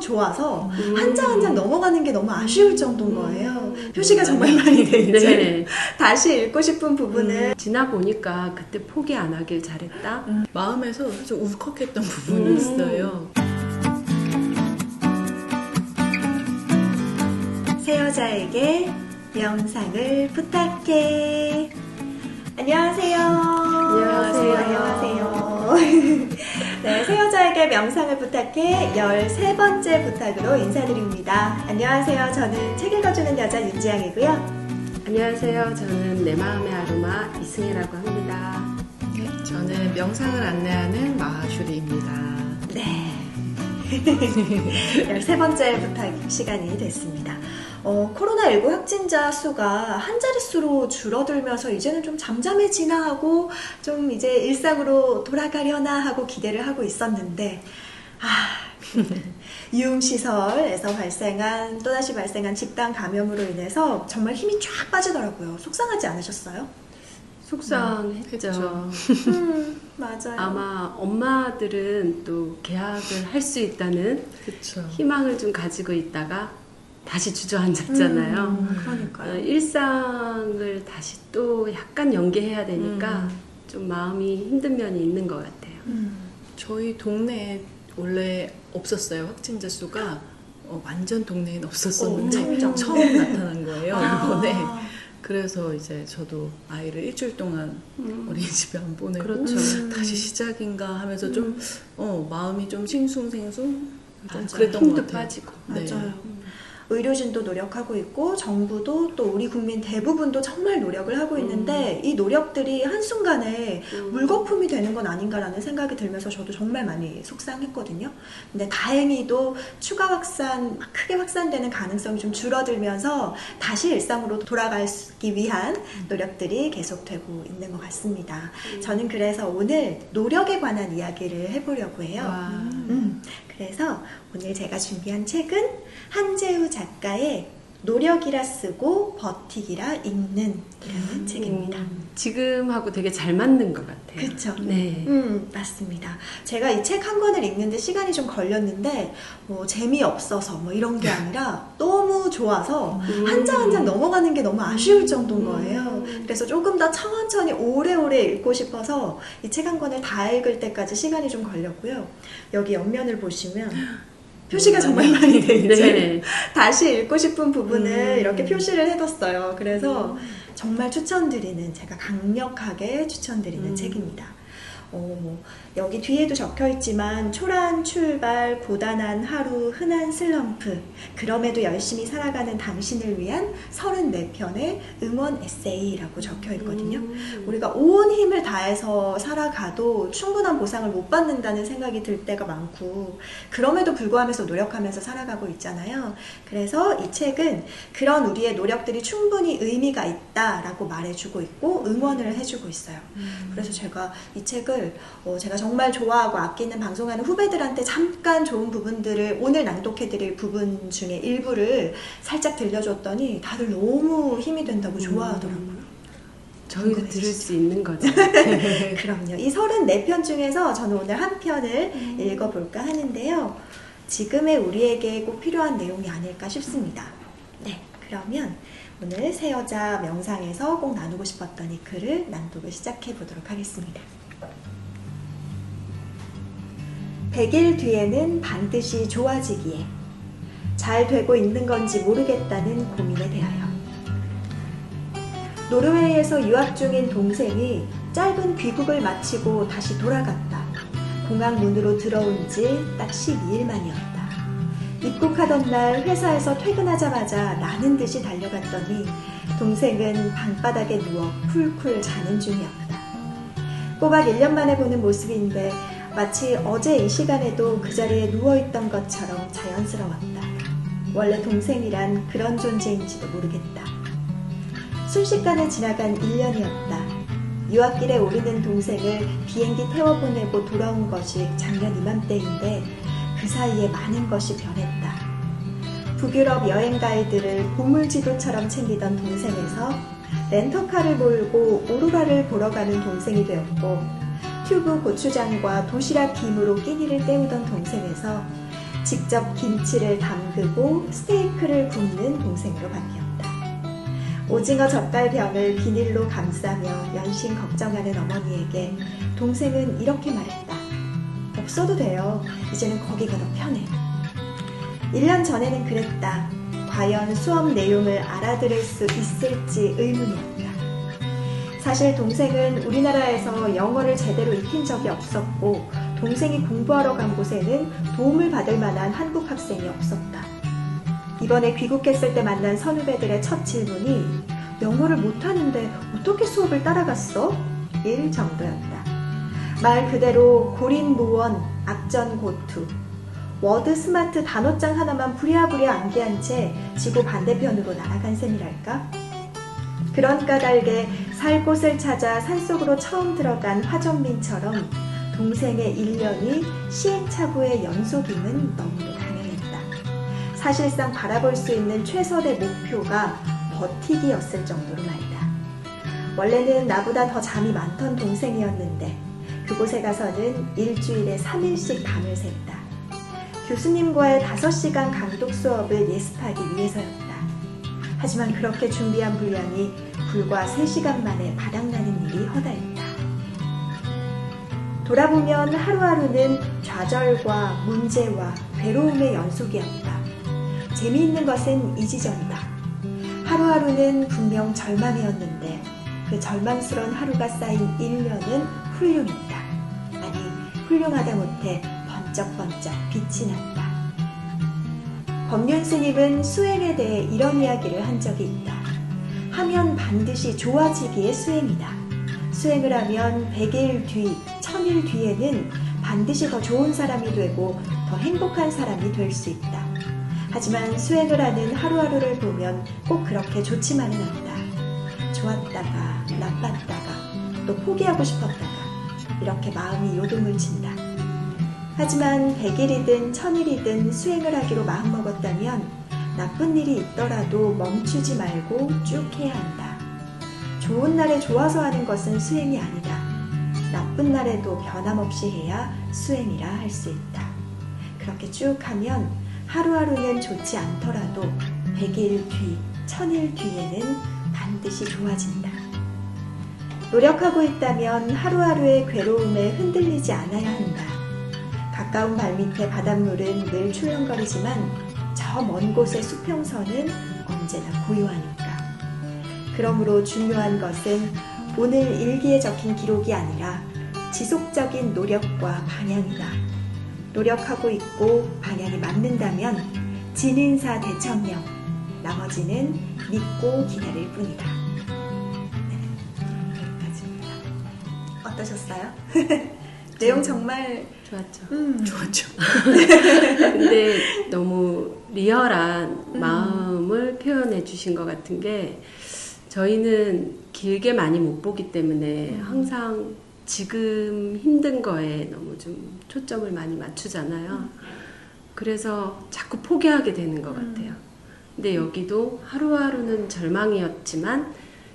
좋아서 음. 한장 한 장 넘어가는 게 너무 아쉬울 정도인 거예요. 표시가 정말 많이 돼 있죠. 네. 다시 읽고 싶은 부분을 지나 보니까 그때 포기 안 하길 잘했다. 마음에서 좀 울컥했던 부분이 음. 있어요. 새 여자에게 명상을 부탁해. 안녕하세요. 안녕하세요. 안녕하세요. 네, 새 여자에게 명상을 부탁해 13번째 부탁으로 인사드립니다. 안녕하세요. 저는 책 읽어주는 여자 윤지양이고요. 안녕하세요. 저는 내 마음의 아로마 이승혜라고 합니다. 네, 저는 명상을 안내하는 마하슈리입니다. 네. 13번째 부탁 시간이 됐습니다. 어, 코로나19 확진자 수가 한 자릿수로 줄어들면서 이제는 좀 잠잠해지나 하고 좀 이제 일상으로 돌아가려나 하고 기대를 하고 있었는데, 아, 유흥시설에서 발생한, 또다시 발생한 집단 감염으로 인해서 정말 힘이 쫙 빠지더라고요. 속상하지 않으셨어요? 속상했죠. 음, 맞아요. 아마 엄마들은 또 계약을 할 수 있다는 그렇죠. 희망을 좀 가지고 있다가 다시 주저앉았잖아요. 음, 어, 그러니까요. 일상을 다시 또 약간 연계해야 되니까 음. 좀 마음이 힘든 면이 있는 것 같아요. 음. 저희 동네에 원래 없었어요. 확진자 수가 어, 완전 동네엔 없었었는데 어, 엄청 처음 나타난 거예요. 이번에. 아. 그래서 이제 저도 아이를 일주일 동안 음. 어린이집에 안 보내고 그렇죠. 음. 다시 시작인가 하면서 좀 어, 마음이 좀 싱숭생숭. 그랬던 것 같아요. 빠지고. 네. 맞아요. 의료진도 노력하고 있고 정부도 또 우리 국민 대부분도 정말 노력을 하고 있는데 이 노력들이 한순간에 음. 물거품이 되는 건 아닌가라는 생각이 들면서 저도 정말 많이 속상했거든요. 근데 다행히도 추가 확산, 크게 확산되는 가능성이 좀 줄어들면서 다시 일상으로 돌아가기 위한 노력들이 계속되고 있는 것 같습니다. 저는 그래서 오늘 노력에 관한 이야기를 해보려고 해요. 와. 음, 그래서 오늘 제가 준비한 책은 한재우 작 가의 노력이라 쓰고 버티기라 읽는 이라는 책입니다. 음, 지금하고 되게 잘 맞는 것 같아요. 그쵸? 네. 음, 맞습니다. 제가 이 책 한 권을 읽는데 시간이 좀 걸렸는데, 뭐, 재미없어서 뭐 이런 게 아니라 너무 좋아서 음. 한장 한 장 넘어가는 게 너무 아쉬울 정도인 거예요. 음. 그래서 조금 더 천천히 오래오래 읽고 싶어서 이 책 한 권을 다 읽을 때까지 시간이 좀 걸렸고요. 여기 옆면을 보시면 표시가 정말 많이 돼 있죠. 네. 다시 읽고 싶은 부분을 음. 이렇게 표시를 해뒀어요. 그래서 정말 추천드리는, 제가 강력하게 추천드리는 음. 책입니다. 어, 뭐, 여기 뒤에도 적혀 있지만, 초라한 출발, 고단한 하루, 흔한 슬럼프, 그럼에도 열심히 살아가는 당신을 위한 34편의 응원 에세이라고 적혀 있거든요. 음. 우리가 온 힘을 다해서 살아가도 충분한 보상을 못 받는다는 생각이 들 때가 많고 그럼에도 불구하면서 노력하면서 살아가고 있잖아요. 그래서 이 책은 그런 우리의 노력들이 충분히 의미가 있다라고 말해주고 있고 응원을 해주고 있어요. 그래서 제가 이 책을 어, 제가 정말 좋아하고 아끼는 방송하는 후배들한테 잠깐 좋은 부분들을 오늘 낭독해드릴 부분 중에 일부를 살짝 들려줬더니 다들 너무 힘이 된다고 좋아하더라고요. 저희도 궁금해지시죠? 들을 수 있는 거죠. 그럼요. 이 34편 중에서 저는 오늘 한 편을 읽어볼까 하는데요. 지금의 우리에게 꼭 필요한 내용이 아닐까 싶습니다. 네, 그러면 오늘 새 여자 명상에서 꼭 나누고 싶었던 이 글을 낭독을 시작해 보도록 하겠습니다. 100일 뒤에는 반드시 좋아지기에 잘 되고 있는 건지 모르겠다는 고민에 대하여 노르웨이에서 유학 중인 동생이 짧은 귀국을 마치고 다시 돌아갔다. 공항 문으로 들어온 지 딱 12일 만이었다. 입국하던 날 회사에서 퇴근하자마자 나는 듯이 달려갔더니 동생은 방바닥에 누워 쿨쿨 자는 중이었다. 꼬박 1년 만에 보는 모습인데 마치 어제 이 시간에도 그 자리에 누워있던 것처럼 자연스러웠다. 원래 동생이란 그런 존재인지도 모르겠다. 순식간에 지나간 1년이었다. 유학길에 오르는 동생을 비행기 태워보내고 돌아온 것이 작년 이맘때인데 그 사이에 많은 것이 변했다. 북유럽 여행 가이드를 보물지도처럼 챙기던 동생에서 렌터카를 몰고 오로라를 보러 가는 동생이 되었고 튜브 고추장과 도시락 김으로 끼니를 때우던 동생에서 직접 김치를 담그고 스테이크를 굽는 동생으로 바뀌었다. 오징어 젓갈병을 비닐로 감싸며 연신 걱정하는 어머니에게 동생은 이렇게 말했다. 없어도 돼요. 이제는 거기가 더 편해. 1년 전에는 그랬다. 과연 수업 내용을 알아들을 수 있을지 의문이었다. 사실 동생은 우리나라에서 영어를 제대로 익힌 적이 없었고, 동생이 공부하러 간 곳에는 도움을 받을 만한 한국 학생이 없었다. 이번에 귀국했을 때 만난 선후배들의 첫 질문이 영어를 못하는데 어떻게 수업을 따라갔어? 일 정도였다. 말 그대로 고린무원, 악전고투, 워드 스마트 단어장 하나만 부랴부랴 암기한 채 지구 반대편으로 날아간 셈이랄까? 그런 까닭에 살 곳을 찾아 산속으로 처음 들어간 화정민처럼 동생의 일년이 시행착오의 연속임은 너무도 당연했다. 사실상 바라볼 수 있는 최선의 목표가 버티기였을 정도로 말이다. 원래는 나보다 더 잠이 많던 동생이었는데 그곳에 가서는 일주일에 3일씩 밤을 샜다. 교수님과의 5시간 강독 수업을 예습하기 위해서였다. 하지만 그렇게 준비한 분량이 불과 3시간 만에 바닥나는 일이 허다했다. 돌아보면 하루하루는 좌절과 문제와 괴로움의 연속이었다. 재미있는 것은 이지점이다. 하루하루는 분명 절망이었는데 그 절망스러운 하루가 쌓인 1년은 훌륭했다. 아니, 훌륭하다 못해 번쩍번쩍 빛이 났다. 법륜 스님은 수행에 대해 이런 이야기를 한 적이 있다. 하면 반드시 좋아지기의 수행이다. 수행을 하면 100일 뒤, 1000일 뒤에는 반드시 더 좋은 사람이 되고 더 행복한 사람이 될 수 있다. 하지만 수행을 하는 하루하루를 보면 꼭 그렇게 좋지만은 않다. 좋았다가, 나빴다가, 또 포기하고 싶었다가, 이렇게 마음이 요동을 친다. 하지만 100일이든 1000일이든 수행을 하기로 마음먹었다면 나쁜 일이 있더라도 멈추지 말고 쭉 해야 한다. 좋은 날에 좋아서 하는 것은 수행이 아니다. 나쁜 날에도 변함없이 해야 수행이라 할 수 있다. 그렇게 쭉 하면 하루하루는 좋지 않더라도 100일 뒤, 1000일 뒤에는 반드시 좋아진다. 노력하고 있다면 하루하루의 괴로움에 흔들리지 않아야 한다. 가까운 발밑의 바닷물은 늘 출렁거리지만 저 먼 곳의 수평선은 언제나 고요하니까. 그러므로 중요한 것은 오늘 일기에 적힌 기록이 아니라 지속적인 노력과 방향이다. 노력하고 있고 방향이 맞는다면 진인사 대천명, 나머지는 믿고 기다릴 뿐이다. 네, 여기까지입니다. 어떠셨어요? 내용 정말 좋았죠. 음, 좋았죠. 근데 너무 리얼한 음. 마음을 표현해 주신 것 같은 게 저희는 길게 많이 못 보기 때문에 음. 항상 지금 힘든 거에 너무 좀 초점을 많이 맞추잖아요. 음. 그래서 자꾸 포기하게 되는 것 음. 같아요. 근데 여기도 하루하루는 절망이었지만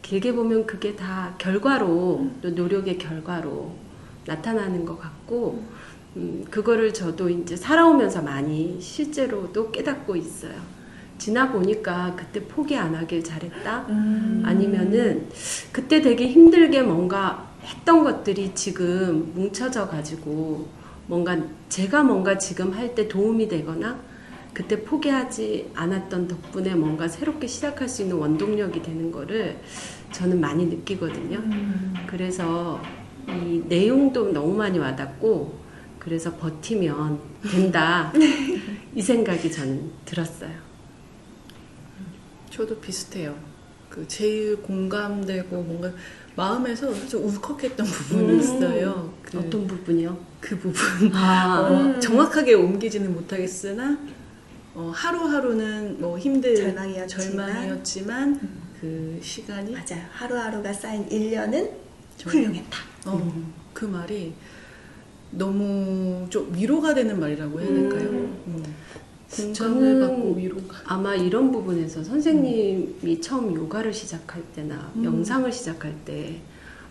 길게 보면 그게 다 결과로 음. 또 노력의 결과로 나타나는 것 같고 음, 그거를 저도 이제 살아오면서 많이 실제로도 깨닫고 있어요. 지나 보니까 그때 포기 안 하길 잘했다. 음. 아니면은 그때 되게 힘들게 뭔가 했던 것들이 지금 뭉쳐져 가지고 뭔가 제가 뭔가 지금 할 때 도움이 되거나 그때 포기하지 않았던 덕분에 뭔가 새롭게 시작할 수 있는 원동력이 되는 거를 저는 많이 느끼거든요. 음. 그래서 이 내용도 너무 많이 와닿고 그래서 버티면 된다 이 생각이 저는 들었어요. 저도 비슷해요. 그 제일 공감되고 뭔가 마음에서 좀 울컥했던 부분이 음. 있어요. 그, 어떤 부분이요? 그 부분. 아, 어, 음. 정확하게 옮기지는 못하겠으나 어, 하루하루는 뭐 힘들 절망이었지만. 절망이었지만 그 시간이 맞아요. 하루하루가 쌓인 1년은 좀- 훌륭했다. 어, 음. 그 말이 너무 좀 위로가 되는 말이라고 해야 될까요? 음. 음. 공감을 받고 위로가. 아마 이런 부분에서 선생님이 처음 요가를 시작할 때나 음. 명상을 시작할 때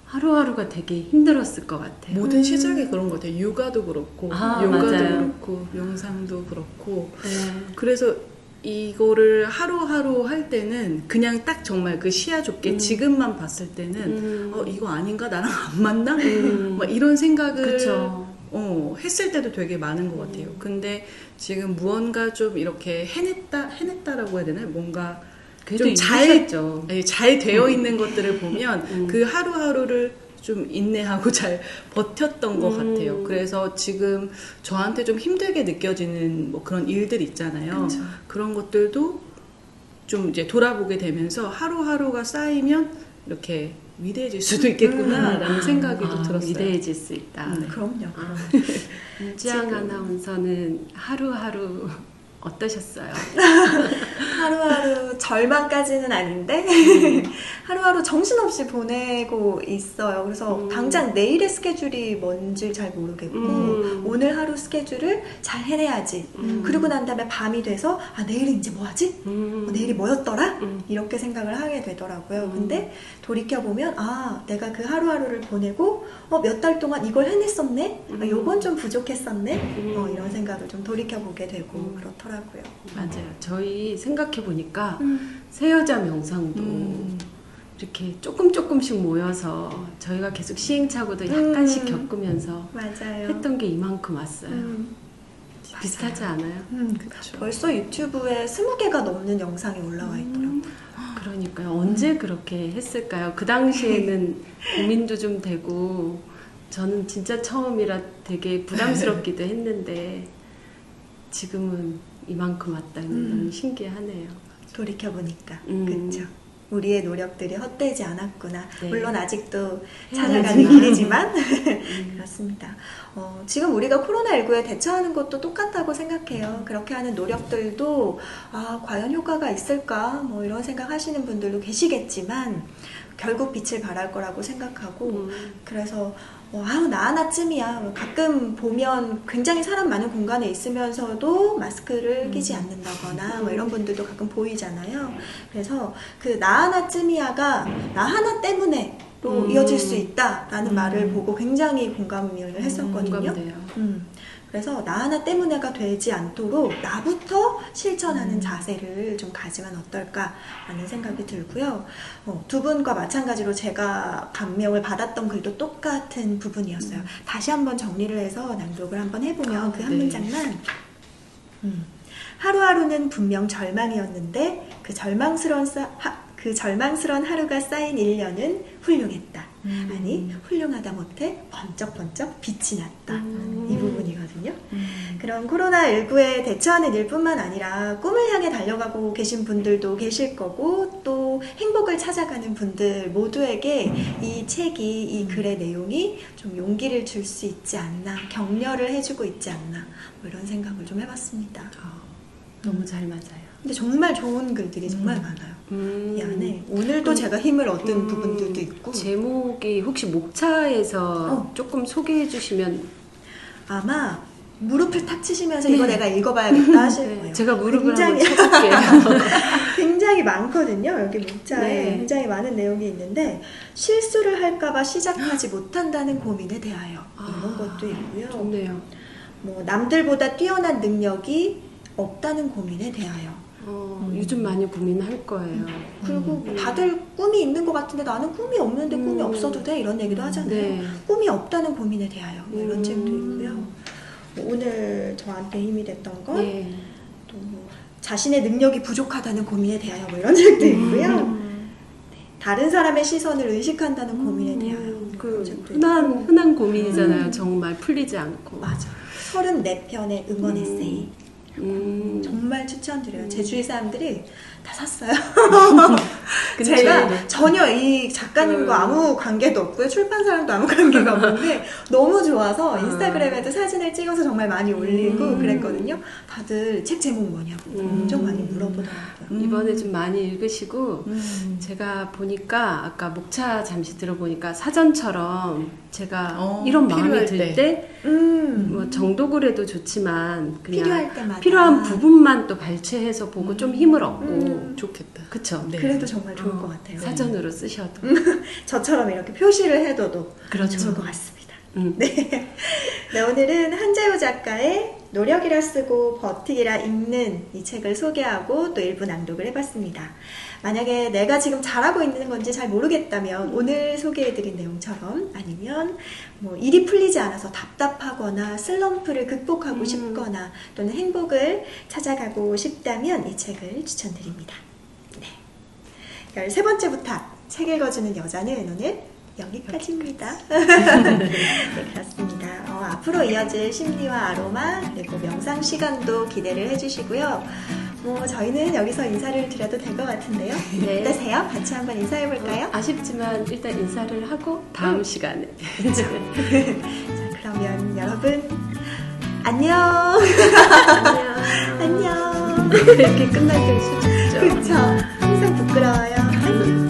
하루하루가 되게 힘들었을 것 같아요. 모든 시작이 그런 것 같아요. 육아도 그렇고, 아, 요가도 맞아요. 그렇고, 명상도 그렇고. 네. 그래서 이거를 하루하루 할 때는 그냥 딱 정말 그 시야 좁게 음. 지금만 봤을 때는 음. 어 이거 아닌가 나랑 안 맞나 음. 막 이런 생각을 그쵸. 어, 했을 때도 되게 많은 것 같아요. 음. 근데 지금 무언가 좀 이렇게 해냈다 해냈다라고 해야 되나요? 뭔가 그래도 좀 잘- 이기셨죠. 예, 잘 되어 있는 것들을 보면 음. 그 하루하루를 좀 인내하고 잘 버텼던 것 음. 같아요. 그래서 지금 저한테 좀 힘들게 느껴지는 뭐 그런 일들 있잖아요. 그쵸. 그런 것들도 좀 이제 돌아보게 되면서 하루하루가 쌓이면 이렇게 위대해질 수도 있겠구나라는 생각이 또 아, 들었어요. 위대해질 수 있다. 네. 그럼요. 아, 임지영 아나운서는 하루하루 어떠셨어요? 하루하루 절망까지는 아닌데 하루하루 정신없이 보내고 있어요. 그래서 음. 당장 내일의 스케줄이 뭔지 잘 모르겠고 음. 오늘 하루 스케줄을 잘 해내야지. 음. 그리고 난 다음에 밤이 돼서 아 내일은 이제 뭐 하지? 음. 어, 내일이 뭐였더라? 음. 이렇게 생각을 하게 되더라고요. 음. 근데 돌이켜 보면 아 내가 그 하루하루를 보내고 어, 몇 달 동안 이걸 해냈었네. 아, 음. 요건 좀 부족했었네. 음. 어, 이런 생각을 좀 돌이켜 보게 되고 음. 그렇더라고요. 맞아요. 저희 생각해 보니까 음. 새 여자 명상도 음. 이렇게 조금 조금씩 모여서 저희가 계속 시행착오도 약간씩 음. 겪으면서 맞아요. 했던 게 이만큼 왔어요. 음. 비슷하지 않아요? 음. 벌써 유튜브에 20개가 넘는 영상이 올라와 있더라고요. 그러니까요. 언제 그렇게 했을까요? 그 당시에는 고민도 좀 되고 저는 진짜 처음이라 되게 부담스럽기도 했는데 지금은 이만큼 왔다니 음. 너무 신기하네요. 돌이켜 보니까 음. 그렇죠. 우리의 노력들이 헛되지 않았구나. 네. 물론 아직도 찾아가는. 길이지만 음. 그렇습니다. 어, 지금 우리가 코로나19에 대처하는 것도 똑같다고 생각해요. 그렇게 하는 노력들도 아, 과연 효과가 있을까? 뭐 이런 생각하시는 분들도 계시겠지만 결국 빛을 발할 거라고 생각하고 음. 그래서 어, 아우 나 하나쯤이야. 가끔 보면 굉장히 사람 많은 공간에 있으면서도 마스크를 끼지 않는다거나 뭐 이런 분들도 가끔 보이잖아요. 그래서 그 나 하나쯤이야가 나 하나 때문에 로 음. 이어질 수 있다라는 음. 말을 보고 굉장히 공감을 했었거든요. 공감돼요. 음. 그래서 나 하나 때문에가 되지 않도록 나부터 실천하는 음. 자세를 좀 가지면 어떨까라는 생각이 들고요. 어, 두 분과 마찬가지로 제가 감명을 받았던 글도 똑같은 부분이었어요. 다시 한번 정리를 해서 낭독을 한번 해보면 아, 그한 네. 문장만 음. 하루하루는 분명 절망이었는데 그 절망스러운 사- 하- 그 절망스러운 하루가 쌓인 1년은 훌륭했다. 음. 아니 훌륭하다 못해 번쩍번쩍 빛이 났다. 음. 이 부분이거든요. 음. 그럼 코로나19에 대처하는 일뿐만 아니라 꿈을 향해 달려가고 계신 분들도 계실 거고 또 행복을 찾아가는 분들 모두에게 이 책이 이 글의 내용이 좀 용기를 줄 수 있지 않나 격려를 해주고 있지 않나 뭐 이런 생각을 좀 해봤습니다. 아, 너무 잘 맞아요. 근데 정말 좋은 글들이 정말 음. 많아요. 음. 이 안에 오늘도 제가 힘을 얻은 음, 부분들도 있고 제목이 혹시 목차에서 어. 조금 소개해 주시면 아마 무릎을 탁 치시면서 이거 내가 읽어봐야겠다 하실 네, 거예요. 제가 무릎을 굉장히-. 굉장히 많거든요. 여기 문자에 네. 굉장히 많은 내용이 있는데 실수를 할까봐 시작하지 못한다는 고민에 대하여 이런 아, 것도 있고요. 좋네요. 뭐 남들보다 뛰어난 능력이 없다는 고민에 대하여 어, 음. 요즘 많이 고민할 거예요. 그리고 음. 다들 꿈이 있는 것 같은데 나는 꿈이 없는데 꿈이 음. 없어도 돼 이런 얘기도 하잖아요. 네. 꿈이 없다는 고민에 대하여 뭐 이런 음. 책도 있고요. 뭐 오늘 저한테 힘이 됐던 건 네. 또뭐 자신의 능력이 부족하다는 고민에 대하여 뭐 이런 책도 있고요. 음. 다른 사람의 시선을 의식한다는 고민에 대하여 음, 뭐그 있고. 흔한 흔한 고민이잖아요. 음. 정말 풀리지 않고. 맞아. 34편의 응원 음. 에세이 음. 정말 추천드려요. 음. 제주의 사람들이 다 샀어요. 제가 전혀 이 작가님과 음. 아무 관계도 없고요. 출판사랑도 아무 관계가 없는데 너무 좋아서 음. 인스타그램에도 사진을 찍어서 정말 많이 올리고 음. 그랬거든요. 다들 책 제목 뭐냐고 음. 엄청 많이 물어보더라고요. 음. 이번에 좀 많이 읽으시고 음. 제가 보니까 아까 목차 잠시 들어보니까 사전처럼 제가 어, 이런 마음이 들 때. 때 음, 뭐 정독을 해도 좋지만 그냥 필요할 때마다. 필요한 부분만 또 발췌해서 보고 좀 힘을 얻고 음. 좋겠다. 그쵸? 네. 그래도 정말 좋을 어, 것 같아요. 사전으로 쓰셔도 저처럼 이렇게 표시를 해둬도 그렇죠. 좋을 것 같습니다. 음. 네. 네, 오늘은 한재우 작가의 노력이라 쓰고 버티기라 읽는 이 책을 소개하고 또 일부 낭독을 해봤습니다. 만약에 내가 지금 잘하고 있는 건지 잘 모르겠다면 오늘 소개해드린 내용처럼 아니면 뭐 일이 풀리지 않아서 답답하거나 슬럼프를 극복하고 음. 싶거나 또는 행복을 찾아가고 싶다면 이 책을 추천드립니다. 네. 13번째 부탁. 책 읽어주는 여자는 오늘 여기까지입니다. 네, 그렇습니다. 어, 앞으로 이어질 심리와 아로마 그리고 명상 시간도 기대를 해주시고요. 뭐 저희는 여기서 인사를 드려도 될 것 같은데요. 네. 어떠세요? 같이 한번 인사해 볼까요? 아쉽지만 일단 인사를 하고 다음 시간에 자, 그러면 여러분 안녕. 안녕. 안녕. 이렇게 끝날 땐 수줍죠. 그렇죠. 항상 부끄러워요. 안녕.